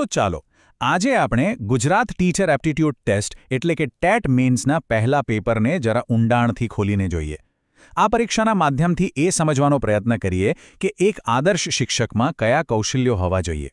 તો ચાલો, આજે આપણે ગુજરાત ટીચર એપ્ટિટ્યૂડ ટેસ્ટ એટલે કે ટેટ મેન્સના પહેલા પેપરને જરા ઊંડાણથી ખોલીને જોઈએ. આ પરીક્ષાના માધ્યમથી એ સમજવાનો પ્રયત્ન કરીએ કે એક આદર્શ શિક્ષકમાં કયા કૌશલ્યો હોવા જોઈએ.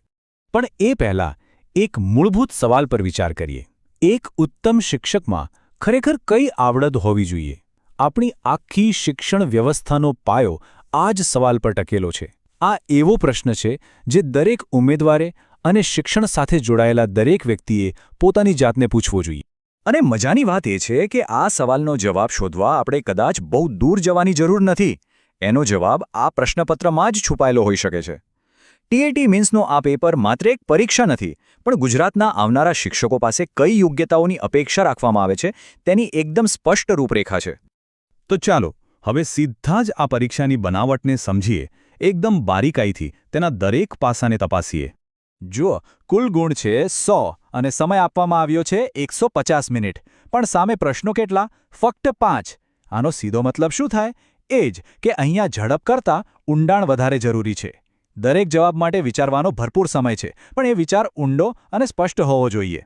પણ એ પહેલાં એક મૂળભૂત સવાલ પર વિચાર કરીએ. એક ઉત્તમ શિક્ષકમાં ખરેખર કઈ આવડત હોવી જોઈએ? આપણી આખી શિક્ષણ વ્યવસ્થાનો પાયો આ જ સવાલ પર ટકેલો છે. આ એવો પ્રશ્ન છે જે દરેક ઉમેદવારે અને શિક્ષણ સાથે જોડાયેલા દરેક વ્યક્તિએ પોતાની જાતને પૂછવો જોઈએ. અને મજાની વાત એ છે કે આ સવાલનો જવાબ શોધવા આપણે કદાચ બહુ દૂર જવાની જરૂર નથી. એનો જવાબ આ પ્રશ્નપત્રમાં જ છુપાયેલો હોઈ શકે છે. ટીએટી મીન્સનો આ પેપર માત્ર એક પરીક્ષા નથી, પણ ગુજરાતના આવનારા શિક્ષકો પાસે કઈ યોગ્યતાઓની અપેક્ષા રાખવામાં આવે છે તેની એકદમ સ્પષ્ટ રૂપરેખા છે. તો ચાલો, હવે સીધા જ આ પરીક્ષાની બનાવટને સમજીએ. એકદમ બારીકાઈથી તેના દરેક પાસાને તપાસીએ. જુઓ, કુલ ગુણ છે સો અને સમય આપવામાં આવ્યો છે એકસો મિનિટ. પણ સામે પ્રશ્નો કેટલા? ફક્ત પાંચ. આનો સીધો મતલબ શું થાય? એ જ કે અહીંયા ઝડપ કરતાં ઊંડાણ વધારે જરૂરી છે. દરેક જવાબ માટે વિચારવાનો ભરપૂર સમય છે, પણ એ વિચાર ઊંડો અને સ્પષ્ટ હોવો જોઈએ.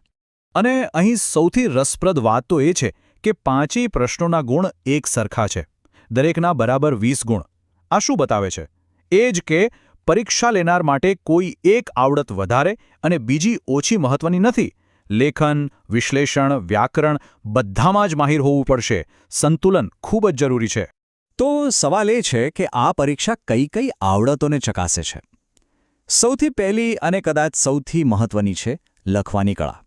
અને અહીં સૌથી રસપ્રદ વાત તો એ છે કે પાંચેય પ્રશ્નોના ગુણ એક સરખા છે. દરેકના બરાબર વીસ ગુણ. આ શું બતાવે છે? એ જ કે પરીક્ષા લેનાર માટે કોઈ એક આવડત વધારે અને બીજી ઓછી મહત્વની નથી. લેખન, વિશ્લેષણ, વ્યાકરણ બધામાં જ માહિર હોવું પડશે. સંતુલન ખૂબ જ જરૂરી છે. તો સવાલ એ છે કે આ પરીક્ષા કઈ કઈ આવડતોને ચકાસે છે? સૌથી પહેલી અને કદાચ સૌથી મહત્વની છે લખવાની કળા.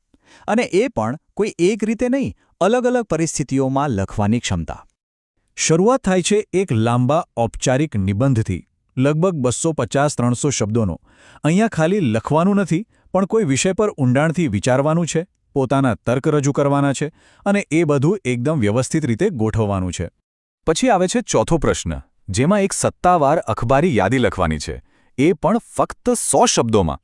અને એ પણ કોઈ એક રીતે નહીં, અલગ અલગ પરિસ્થિતિઓમાં લખવાની ક્ષમતા. શરૂઆત થાય છે એક લાંબા ઔપચારિક નિબંધથી. લગભગ બસો પચાસ ત્રણસો શબ્દોનો. અહીંયા ખાલી લખવાનું નથી, પણ કોઈ વિષય પર ઊંડાણથી વિચારવાનું છે, પોતાના તર્ક રજૂ કરવાના છે અને એ બધું એકદમ વ્યવસ્થિત રીતે ગોઠવવાનું છે. પછી આવે છે ચોથો પ્રશ્ન, જેમાં એક સત્તાવાર અખબારી યાદી લખવાની છે. એ પણ ફક્ત સો શબ્દોમાં.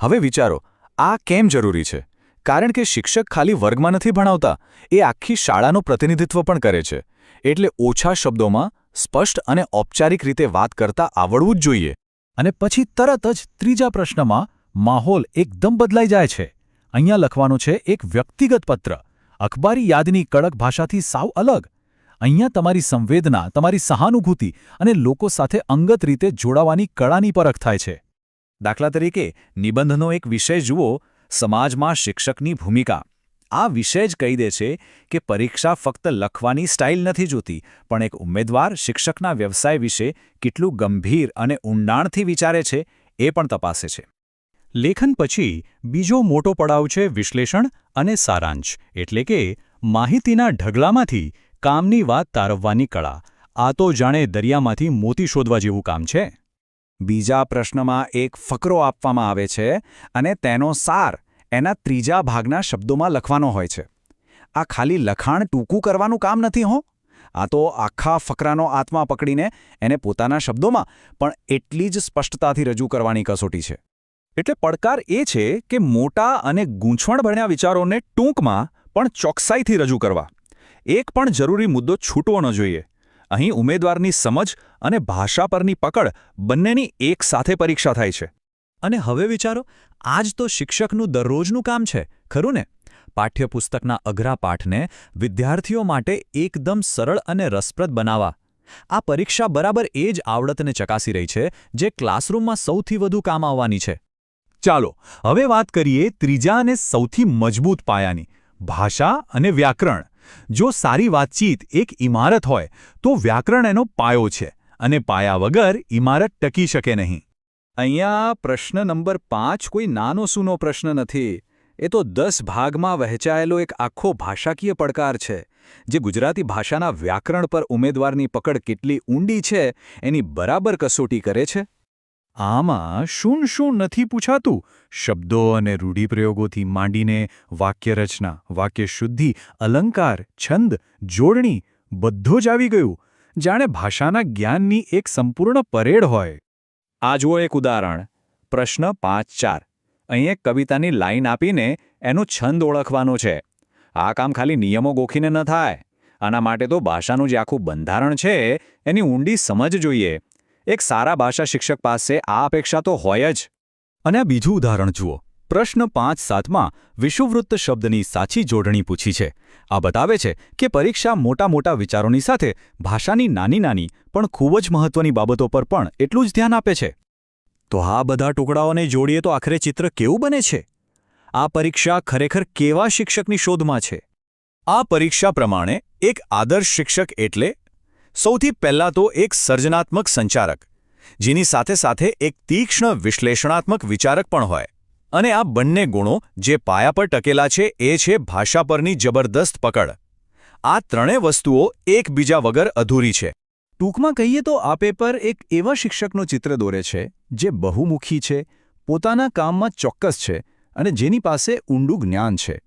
હવે વિચારો, આ કેમ જરૂરી છે? કારણ કે શિક્ષક ખાલી વર્ગમાં નથી ભણાવતા, એ આખી શાળાનું પ્રતિનિધિત્વ પણ કરે છે. એટલે ઓછા શબ્દોમાં સ્પષ્ટ અને ઔપચારિક રીતે વાત કરતા આવડવું જ જોઈએ. અને પછી તરત જ ત્રીજા પ્રશ્નમાં માહોલ એકદમ બદલાઈ જાય છે. અહીંયા લખવાનું છે એક વ્યક્તિગત પત્ર. અખબારી યાદની કડક ભાષાથી સાવ અલગ. અહીંયા તમારી સંવેદના, તમારી સહાનુભૂતિ અને લોકો સાથે અંગત રીતે જોડાવાની કળાની પરખ થાય છે. દાખલા તરીકે, નિબંધનો એક વિષય જુઓ, સમાજમાં શિક્ષકની ભૂમિકા. આ વિષય જ કહી દે છે કે પરીક્ષા ફક્ત લખવાની સ્ટાઇલ નથી જોતી, પણ એક ઉમેદવાર શિક્ષકના વ્યવસાય વિશે કેટલું ગંભીર અને ઊંડાણથી વિચારે છે એ પણ તપાસે છે. લેખન પછી બીજો મોટો પડાવ છે વિશ્લેષણ અને સારાંશ, એટલે કે માહિતીના ઢગલામાંથી કામની વાત તારવવાની કળા. આ તો જાણે દરિયામાંથી મોતી શોધવા જેવું કામ છે. બીજા પ્રશ્નમાં એક ફકરો આપવામાં આવે છે અને તેનો સાર એના ત્રીજા ભાગના શબ્દોમાં લખવાનો હોય છે. આ ખાલી લખાણ ટૂંકું કરવાનું કામ નથી હો. આ તો આખા ફકરાનો આત્મા પકડીને એને પોતાના શબ્દોમાં પણ એટલી જ સ્પષ્ટતાથી રજૂ કરવાની કસોટી છે. એટલે પડકાર એ છે કે મોટા અને ગૂંચવણભર્યા વિચારોને ટૂંકમાં પણ ચોકસાઈથી રજૂ કરવા. એક પણ જરૂરી મુદ્દો છૂટવો ન જોઈએ. અહીં ઉમેદવારની સમજ અને ભાષા પરની પકડ બંનેની એક સાથે પરીક્ષા થાય છે. અને હવે વિચારો આજ તો શિક્ષકનું દરરોજનું કામ છે, ખરું ને? પાઠ્યપુસ્તકના અઘરા પાઠને વિદ્યાર્થીઓ માટે એકદમ સરળ અને રસપ્રદ બનાવવા. આ પરીક્ષા બરાબર એ જ આવડતને ચકાસી રહી છે, જે ક્લાસરૂમમાં સૌથી વધુ કામ આવવાની છે. ચાલો, હવે વાત કરીએ ત્રીજા અને સૌથી મજબૂત પાયાની, ભાષા અને વ્યાકરણ. જો સારી વાતચીત એક ઇમારત હોય, તો વ્યાકરણ એનો પાયો છે, અને પાયા વગર ઇમારત ટકી શકે નહીં. અહીંયા પ્રશ્ન નંબર પાંચ કોઈ નાનો સૂનો પ્રશ્ન નથી. એ તો દસ ભાગમાં વહેંચાયેલો એક આખો ભાષાકીય પડકાર છે, જે ગુજરાતી ભાષાના વ્યાકરણ પર ઉમેદવારની પકડ કેટલી ઊંડી છે, એની બરાબર કસોટી કરે છે? આમાં શું શું નથી પૂછાતું? શબ્દો અને રૂઢિપ્રયોગોથી માંડીને વાક્યરચના, વાક્યશુદ્ધિ, અલંકાર, છંદ, જોડણી બધો જ આવી ગયું. જાણે ભાષાના જ્ઞાનની એક સંપૂર્ણ પરેડ હોય. આ જુઓ એક ઉદાહરણ. પ્રશ્ન પાંચ ચાર. અહીં એક કવિતાની લાઈન આપીને એનો છંદ ઓળખવાનો છે. આ કામ ખાલી નિયમો ગોખીને ન થાય. આના માટે તો ભાષાનું જે આખું બંધારણ છે, એની ઊંડી સમજ જોઈએ. એક સારા ભાષા શિક્ષક પાસે આ અપેક્ષા તો હોય જ. અને આ બીજું ઉદાહરણ જુઓ. પ્રશ્ન પાંચ સાતમાં વિષુવવૃત્ત શબ્દની સાચી જોડણી પૂછી છે. આ બતાવે છે કે પરીક્ષા મોટા મોટા વિચારોની સાથે ભાષાની નાની નાની પણ ખૂબ જ મહત્વની બાબતો પર પણ એટલું જ ધ્યાન આપે છે. તો આ બધા ટુકડાઓને જોડીએ તો આખરે ચિત્ર કેવું બને છે? આ પરીક્ષા ખરેખર કેવા શિક્ષકની શોધમાં છે? આ પરીક્ષા પ્રમાણે એક આદર્શ શિક્ષક એટલે સૌથી પહેલાં તો એક સર્જનાત્મક સંચારક, જેની સાથે સાથે એક તીક્ષ્ણ વિશ્લેષણાત્મક વિચારક પણ હોય. અને આ બંને ગુણો જે પાયા પર ટકેલા છે એ છે ભાષા પરની જબરદસ્ત પકડ. આ ત્રણેય વસ્તુઓ એકબીજા વગર અધૂરી છે. ટૂંકમાં કહીએ તો આ પેપર એક એવા શિક્ષકનું ચિત્ર દોરે છે, જે બહુમુખી છે, પોતાના કામમાં ચોક્કસ છે અને જેની પાસે ઊંડું જ્ઞાન છે.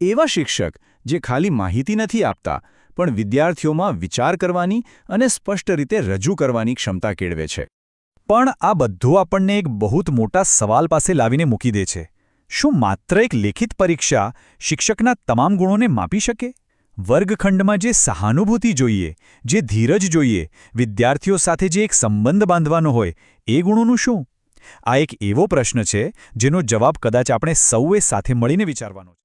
એવા શિક્ષક જે ખાલી માહિતી નથી આપતા, પણ વિદ્યાર્થીઓમાં વિચાર કરવાની અને સ્પષ્ટ રીતે રજૂ કરવાની ક્ષમતા કેળવે છે. પણ આ બધું આપણને એક બહુ મોટા સવાલ પાસે લાવીને મૂકી દે છે. શું માત્ર એક લેખિત પરીક્ષા શિક્ષકના તમામ ગુણોને માપી શકે? વર્ગખંડમાં જે સહાનુભૂતિ જોઈએ, જે ધીરજ જોઈએ, વિદ્યાર્થીઓ સાથે જે એક સંબંધ બાંધવાનો હોય, એ ગુણોનું શું? આ એક એવો પ્રશ્ન છે જેનો જવાબ કદાચ આપણે સૌએ સાથે મળીને વિચારવાનો